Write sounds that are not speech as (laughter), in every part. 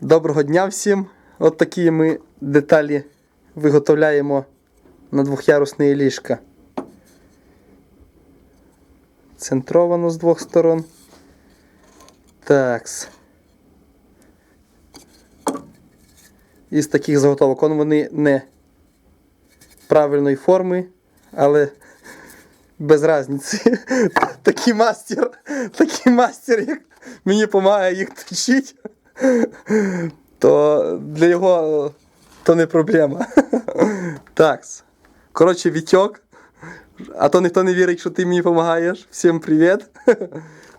Доброго дня всім. От такі ми деталі виготовляємо на двох'ярусне ліжка. Центровано з двох сторон. Такс. Із таких заготовок. Он вони не правильної форми, але без різниці. (laughs) Такий мастер, такий мастер, як мені допомагає їх точити (laughs) то для його то не проблема. (laughs) Так. Коротше, Вітьок. А то ніхто не вірить, що ти мені допомагаєш. Всім привіт. (laughs)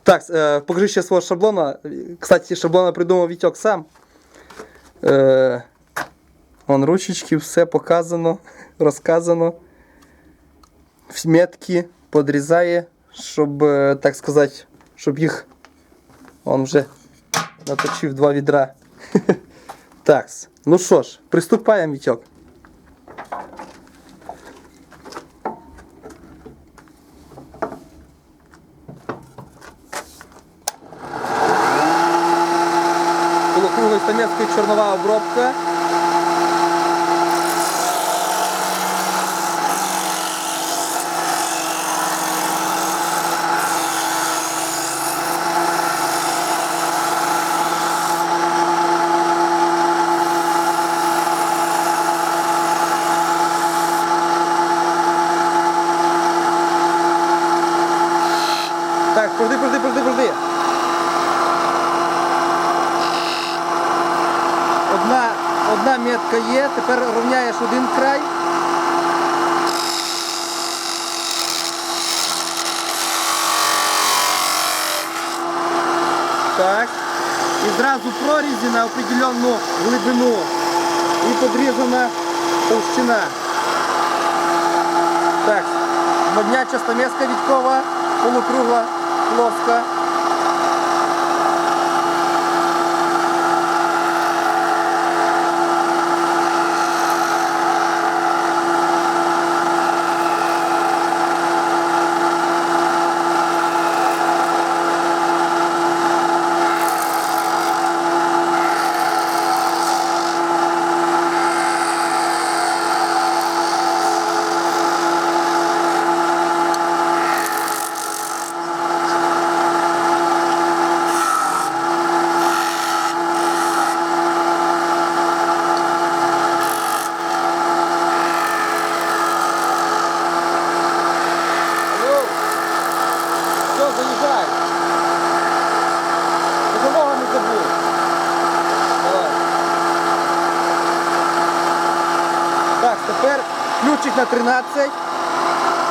Так, е, покажи ще свого шаблона. Кстати, шаблона придумав Вітьок сам. Е, вон ручечки, все показано, розказано. Метки подрізає, щоб, е, так сказати, щоб їх он вже наточив два відра. (laughs) Такс. Ну що ж, приступаємо, Вітьок. Полукруглої стамецької чорнова обробка. Так, подожди, подожди, подожди, подожди. Одна, одна метка є, тепер рівняєш один край. Так. І зразу прорізі на определенну глибину. І подрізана товщина. Так. Модняча стамеска Вітькова, полукругла, плоска. Алло. Все, заїжджай. Допомога не забудь. Давай. Так, тепер ключик на 13.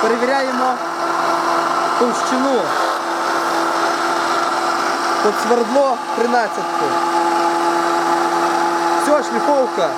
Перевіряємо товщину. Тут свердло 13. Все, шліфовка.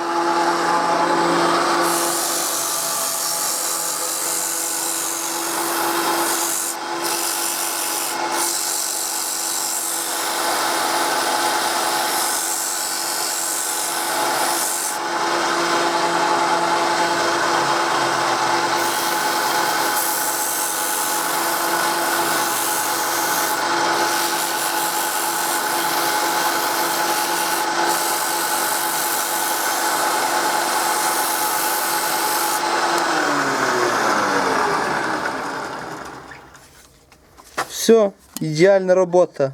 Все, ідеальна робота.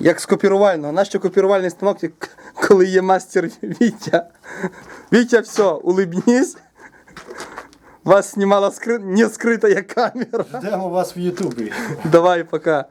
Як з копірувального. Нащо копірувальний станок, (laughs) коли є мастер Вітя. Вітя, все, улибнісь. Вас знімала скри... не скрита камера. Ждемо вас в Ютубі. Давай, пока.